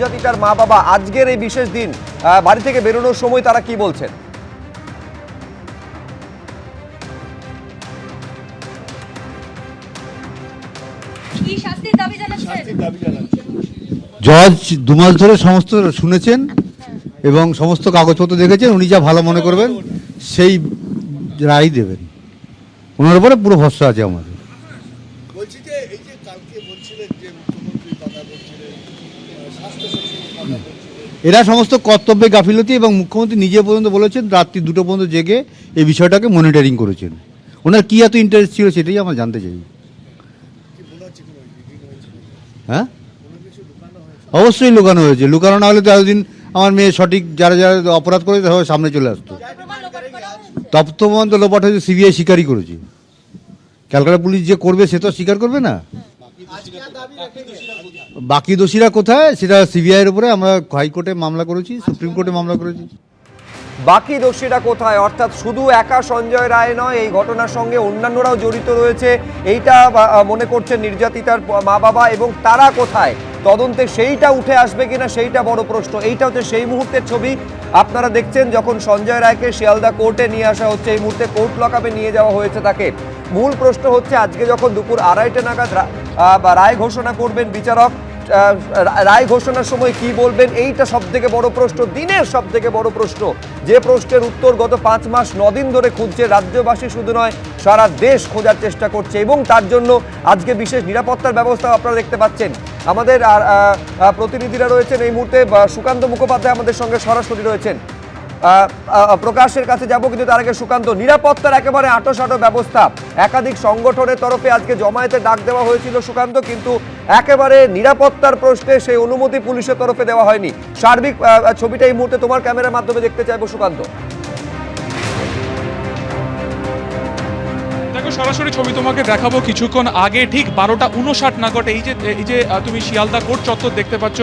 নির্যাতিতার মা বাবা আজকের এই বিশেষ দিন আহ, বাড়ি থেকে বেরোনোর সময় তারা কি বলছেন? জজ দু মাস ধরে সমস্ত শুনেছেন এবং সমস্ত কাগজপত্র দেখেছেন উনি যা ভালো মনে করবেন সেই রায় দেবেন। ওনার উপরে পুরো ভরসা আছে আমাদের। বলছি যে এই যে কালকে বলছিলেন যে মুখ্যমন্ত্রী কথা বলছিলেন এরা সমস্ত কর্তব্যে গাফিলতি এবং মুখ্যমন্ত্রী নিজে পর্যন্ত বলেছেন, রাত্রি দুটো পর্যন্ত জেগে এই বিষয়টাকে মনিটরিং করেছেন। ওনার কি এত ইন্টারেস্ট ছিল সেটাই আমরা জানতে চাই। হ্যাঁ? অবশ্যই লুকানো হয়েছে। লুকানো না হলে তো এতদিন আমার মেয়ে সঠিক যারা যারা অপরাধ করেছে তারা সামনে চলে আসতো। তপ্তমন্ত লোপাট হয়েছে, সিবিআই স্বীকারই করেছে। ক্যালকাটা পুলিশ যে করবে সে তো স্বীকার করবে না। বাকি দোষীরা কোথায়? সেটা সিবিআই এর উপরে আমরা হাইকোর্টে মামলা করেছি, সুপ্রিম কোর্টে মামলা করেছি। বাকি দোষীরা কোথায়? অর্থাৎ শুধু একা সঞ্জয় রায় নয়, এই ঘটনার সঙ্গে অন্যান্যরাও জড়িত রয়েছে। এইটা মনে করছে নির্যাতিতার মা বাবা এবং তারা কোথায়? তদন্তে সেইটা উঠে আসবে কিনা সেইটা বড় প্রশ্ন। এইটা হচ্ছে সেই মুহূর্তের ছবি। আপনারা দেখছেন যখন সঞ্জয় রায়কে শিয়ালদা কোর্টে নিয়ে আসা হচ্ছে, এই মুহূর্তে কোর্ট লকআপে নিয়ে যাওয়া হয়েছে তাকে। মূল প্রশ্ন হচ্ছে, আজকে যখন দুপুর আড়াইটা নাগাদ বা রায় ঘোষণা করবেন বিচারক রায় ঘোষণার সময় কি বলবেন? এইটা সব থেকে বড় প্রশ্ন, দিনের সব থেকে বড় প্রশ্ন। যে প্রশ্নের উত্তর গত পাঁচ মাস, নদিন ধরে খুঁজছে রাজ্যবাসী শুধু নয়, সারা দেশ খোঁজার চেষ্টা করছে এবং তার জন্য আজকে বিশেষ নিরাপত্তার ব্যবস্থা আপনারা দেখতে পাচ্ছেন। আমাদের প্রতিনিধিরা রয়েছেন এই মুহূর্তে সুকান্ত মুখোপাধ্যায় আমাদের সঙ্গে সরাসরি রয়েছেন। প্রকাশের কাছে যাব, কিন্তু তার আগে সুকান্ত, নিরাপত্তার একেবারে আটোসাটো ব্যবস্থা। একাধিক সংগঠনের তরফে আজকে জমায়েতে ডাক দেওয়া হয়েছিল সুকান্ত, কিন্তু একেবারে নিরাপত্তার প্রশ্নে সেই অনুমতি পুলিশের তরফে দেওয়া হয়নি। সার্বিক ছবিটা এই মুহূর্তে তোমার ক্যামেরার মাধ্যমে দেখতে চাইব সুকান্ত। সরাসরি ছবি তোমাকে দেখাবো কিছুক্ষণ আগে। ঠিক বারোটা উনষাট নাগট এই যে এই যে তুমি শিয়ালদা কোর্ট চত্বর দেখতে পাচ্ছ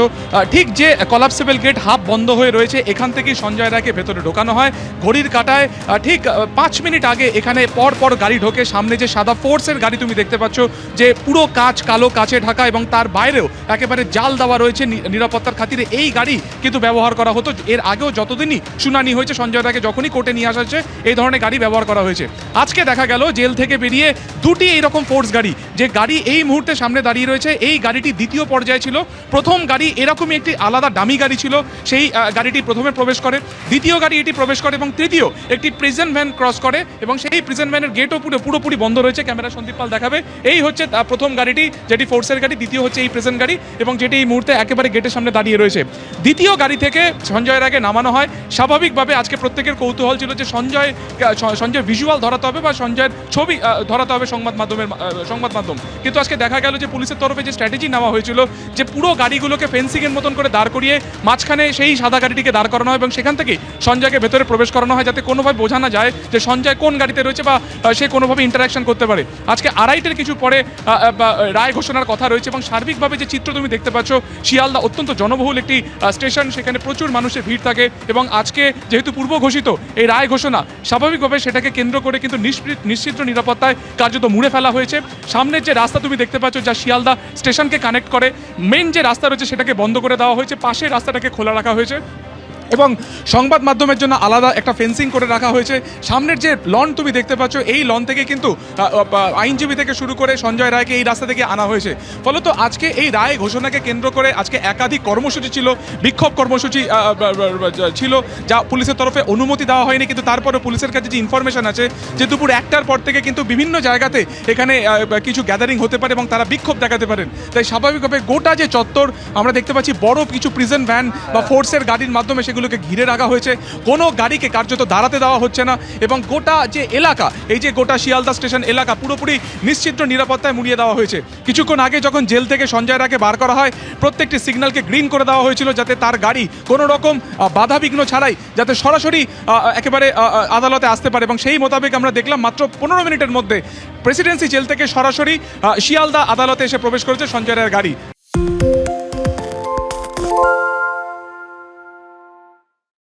ঠিক যে কলাপসেবল গেট হাফ বন্ধ হয়ে রয়েছে, এখান থেকেই সঞ্জয় রায়কে ভেতরে ঢোকানো হয়। ঘড়ির কাটায় ঠিক পাঁচ মিনিট আগে এখানে পর পর গাড়ি ঢোকে। সামনে যে সাদা ফোর্সের গাড়ি তুমি দেখতে পাচ্ছ, যে পুরো কাঁচ কালো, কাচে ঢাকা এবং তার বাইরেও একেবারে জাল দেওয়া রয়েছে নিরাপত্তার খাতিরে। এই গাড়ি কিন্তু ব্যবহার করা হতো। এর আগেও যতদিনই শুনানি হয়েছে, সঞ্জয় রায়কে যখনই কোর্টে নিয়ে আসা হচ্ছে এই ধরনের গাড়ি ব্যবহার করা হয়েছে। আজকে দেখা গেল, জেল থেকে বেরিয়ে দুটি এইরকম ফোর্স গাড়ি যে গাড়ি এই মুহূর্তে সামনে দাঁড়িয়ে রয়েছে, এই গাড়িটি দ্বিতীয় পর্যায়ে ছিল। প্রথম গাড়ি এরকমই একটি আলাদা দামি গাড়ি ছিল, সেই গাড়িটি প্রথমে প্রবেশ করে। দ্বিতীয় গাড়ি এটি প্রবেশ করে এবং তৃতীয় একটি প্রিজন ভ্যান ক্রস করে এবং সেই প্রিজন ভ্যানের গেটও পুরো, পুরোপুরি বন্ধ রয়েছে। ক্যামেরা সন্দীপ পাল দেখাবে। এই হচ্ছে প্রথম গাড়িটি, যেটি ফোর্সের গাড়ি, দ্বিতীয় হচ্ছে এই প্রেজেন্ট গাড়ি এবং যেটি এই মুহূর্তে একেবারে গেটের সামনে দাঁড়িয়ে রয়েছে। দ্বিতীয় গাড়ি থেকে সঞ্জয়ের আগে নামানো হয়। স্বাভাবিকভাবে আজকে প্রত্যেকের কৌতূহল ছিল যে সঞ্জয় সঞ্জয় ভিজুয়াল ধরাতে হবে বা সঞ্জয়ের ছবি ধরাতে হবে সংবাদ মাধ্যমের সংবাদ মাধ্যম। কিন্তু আজকে দেখা গেল যে পুলিশের তরফে যে স্ট্র্যাটেজি নেওয়া হয়েছিল, যে পুরো গাড়িগুলোকে ফেন্সিংয়ের মতন করে দাঁড় করিয়ে মাঝখানে সেই সাদা গাড়িটিকে দাঁড় করানো হয় এবং সেখান থেকে সঞ্জয়কে ভেতরে প্রবেশ করানো হয় যাতে কোনোভাবে বোঝা না যায় যে সঞ্জয় কোন গাড়িতে রয়েছে বা সে কোনোভাবে ইন্টারাকশন করতে পারে। আজকে আড়াইটের কিছু পরে রায় ঘোষণার কথা রয়েছে এবং সার্বিকভাবে যে চিত্র তুমি দেখতে পাচ্ছ, শিয়ালদা অত্যন্ত জনবহুল একটি স্টেশন সেখানে প্রচুর মানুষের ভিড় থাকে এবং আজকে যেহেতু পূর্ব ঘোষিত এই রায় ঘোষণা, স্বাভাবিকভাবে সেটাকে কেন্দ্র করে কিন্তু নিশ্চিত নিরাপত্তায় কার্যত মুড়ে ফেলা হয়েছে। সামনের যে রাস্তা তুমি দেখতে পাচ্ছ যা শিয়ালদা স্টেশনকে কানেক্ট করে মেন যে রাস্তা রয়েছে সেটাকে বন্ধ করে দেওয়া হয়েছে, পাশের রাস্তাটাকে খোলা রাখা হয়েছে। এবং সংবাদ মাধ্যমের জন্য আলাদা একটা ফেন্সিং করে রাখা হয়েছে। সামনের যে লন তুমি দেখতে পাচ্ছ, এই লন থেকে কিন্তু আইনজীবী থেকে শুরু করে সঞ্জয় রায়কে এই রাস্তা থেকে আনা হয়েছে। ফলত আজকে এই রায় ঘোষণাকে কেন্দ্র করে আজকে একাধিক কর্মসূচি ছিল, বিক্ষোভ কর্মসূচি ছিল, যা পুলিশের তরফে অনুমতি দেওয়া হয়নি, কিন্তু তারপরে পুলিশের কাছে যে ইনফরমেশন আছে, যে দুপুর একটার পর থেকে কিন্তু বিভিন্ন জায়গাতে এখানে কিছু গ্যাদারিং হতে পারে এবং তারা বিক্ষোভ দেখাতে পারেন। তাই স্বাভাবিকভাবে গোটা যে চত্বর, আমরা দেখতে পাচ্ছি বড় কিছু প্রিজন ভ্যান বা ফোর্সের গাড়ির মাধ্যমে সেগুলোকে ঘিরে রাখা হয়েছে। কোনো গাড়িকে কার্যত দাঁড়াতে দেওয়া হচ্ছে না এবং গোটা যে এলাকা, এই যে গোটা শিয়ালদা স্টেশন এলাকা পুরোপুরি নিশ্চিদ্র নিরাপত্তায় মুড়িয়ে দেওয়া হয়েছে। কিছুক্ষণ আগে যখন জেল থেকে সঞ্জয় রাকে বার করা হয়, প্রত্যেকটি সিগন্যালকে গ্রিন করে দেওয়া হয়েছিল যাতে তার গাড়ি কোনো রকম বাধাবিঘ্ন ছাড়াই যাতে সরাসরি একেবারে আদালতে আসতে পারে এবং সেই মোতাবেক আমরা দেখলাম মাত্র পনেরো মিনিটের মধ্যে প্রেসিডেন্সি জেল থেকে সরাসরি শিয়ালদা আদালতে এসে প্রবেশ করেছে সঞ্জয় রায়ের গাড়ি।